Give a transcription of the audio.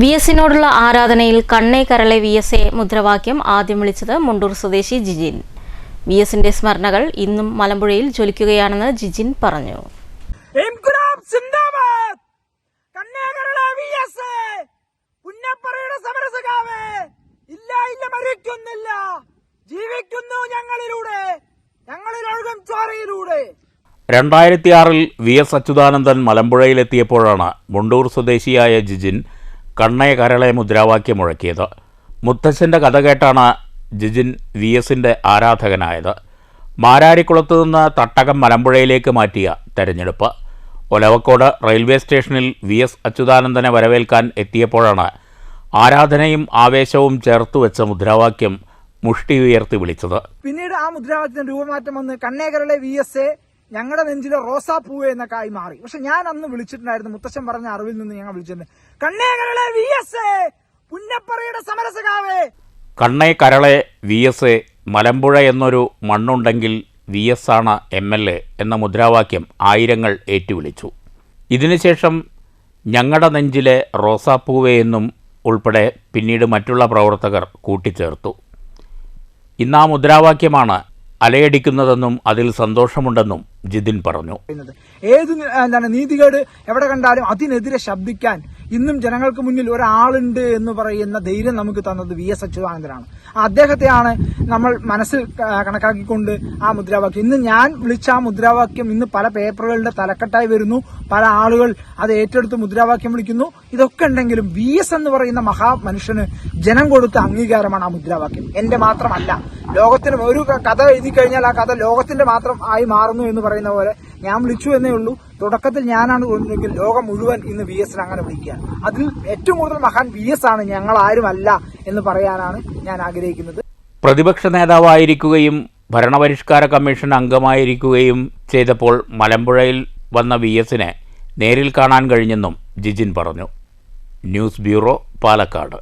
V എസിനോടുള്ള ആരാധനയിൽ കണ്ണേ കരളെ വി എസ് എ മുദ്രാവാക്യം ആദ്യം വിളിച്ചത് മുണ്ടൂർ സ്വദേശി ജിജിൻ. വി എസിന്റെ സ്മരണകൾ ഇന്നും മലമ്പുഴയിൽ ജ്വലിക്കുകയാണെന്ന് ജിജിൻ പറഞ്ഞു. ജീവിക്കുന്നു ഞങ്ങളിലൂടെ. ഞങ്ങളിൽ ഒഴുകും ചോരയിലൂടെ രണ്ടായിരത്തി ആറിൽ വി എസ് അച്യുതാനന്ദൻ മലമ്പുഴയിലെത്തിയപ്പോഴാണ് മുണ്ടൂർ സ്വദേശിയായ ജിജിൻ കണ്ണേ കരളെ മുദ്രാവാക്യം മുഴക്കിയത്. മുത്തശ്ശന്റെ കഥ കേട്ടാണ് ജിജിൻ വി എസിന്റെ ആരാധകനായത്. മാരാരിക്കുളത്ത് നിന്ന് തട്ടകം മലമ്പുഴയിലേക്ക് മാറ്റിയ തെരഞ്ഞെടുപ്പ്. ഒലവക്കോട് റെയിൽവേ സ്റ്റേഷനിൽ വി എസ് അച്യുതാനന്ദനെ വരവേൽക്കാൻ എത്തിയപ്പോഴാണ് ആരാധനയും ആവേശവും ചേർത്ത് വെച്ച മുദ്രാവാക്യം മുഷ്ടി ഉയർത്തി വിളിച്ചത്. പിന്നീട് ആ മുദ്രാവാക്യത്തിന് രൂപമാറ്റം വന്ന് കണ്ണേകരളെ വി എസ് എ ഞങ്ങളുടെ നെഞ്ചിലെ റോസാപ്പൂവ് എന്നൊക്കെ ആയി മാറി. പക്ഷെ ഞാൻ അന്ന് വിളിച്ചിട്ടുണ്ടായിരുന്നു. മുത്തശ്ശൻ പറഞ്ഞ അറിവിൽ നിന്ന് ഞങ്ങൾ വിളിച്ചിട്ടുണ്ട് കണ്ണേ കരളെ വി എസ് എ മലമ്പുഴ എന്നൊരു മണ്ണുണ്ടെങ്കിൽ വി എസ് ആണ് എം എൽ എ എന്ന മുദ്രാവാക്യം ആയിരങ്ങൾ ഏറ്റുവിളിച്ചു. ഇതിനുശേഷം ഞങ്ങളുടെ നെഞ്ചിലെ റോസാപ്പൂവേ എന്നും ഉൾപ്പെടെ പിന്നീട് മറ്റുള്ള പ്രവർത്തകർ കൂട്ടിച്ചേർത്തു. ഇന്ന് ആ മുദ്രാവാക്യമാണ് അലയടിക്കുന്നതെന്നും അതിൽ സന്തോഷമുണ്ടെന്നും ജിതിൻ പറഞ്ഞു. ഏത് എന്താണ് നീതികേട് എവിടെ കണ്ടാലും അതിനെതിരെ ശബ്ദിക്കാൻ ഇന്നും ജനങ്ങൾക്ക് മുന്നിൽ ഒരാളുണ്ട് എന്ന് പറയുന്ന ധൈര്യം നമുക്ക് തന്നത് വി എസ് അച്യുതാനന്ദനാണ്. അദ്ദേഹത്തെയാണ് നമ്മൾ മനസ്സിൽ കണക്കാക്കിക്കൊണ്ട് ആ മുദ്രാവാക്യം. ഇന്ന് ഞാൻ വിളിച്ച ആ മുദ്രാവാക്യം ഇന്ന് പല പേപ്പറുകളുടെ തലക്കെട്ടായി വരുന്നു. പല ആളുകൾ അത് ഏറ്റെടുത്ത് മുദ്രാവാക്യം വിളിക്കുന്നു. ഇതൊക്കെ ഉണ്ടെങ്കിലും വി എസ് എന്ന് പറയുന്ന മഹാ മനുഷ്യന് ജനം കൊടുത്ത അംഗീകാരമാണ് ആ മുദ്രാവാക്യം. എന്റെ മാത്രമല്ല. ലോകത്തിന് ഒരു കഥ എഴുതി കഴിഞ്ഞാൽ ആ കഥ ലോകത്തിന്റെ മാത്രം ആയി മാറുന്നു എന്ന് പറയുന്ന പോലെ ഞാൻ വിളിച്ചു എന്നേ ഉള്ളൂ. തുടക്കത്തിൽ ഞാനാണ് തോന്നുന്നതെങ്കിൽ ലോകം മുഴുവൻ ഇന്ന് വി എസിന് അങ്ങനെ വിളിക്കുക. അതിൽ ഏറ്റവും കൂടുതൽ മഹാൻ വി എസ് ആണ് ഞങ്ങൾ ആരുമല്ല എന്ന് പറയാനാണ് ഞാൻ ആഗ്രഹിക്കുന്നത്. പ്രതിപക്ഷ നേതാവായിരിക്കുകയും ഭരണപരിഷ്കാര കമ്മീഷൻ അംഗമായിരിക്കുകയും ചെയ്തപ്പോൾ മലമ്പുഴയിൽ വന്ന വി എസിനെ നേരിൽ കാണാൻ കഴിഞ്ഞെന്നും ജിജിൻ പറഞ്ഞു. News bureau Palakkad.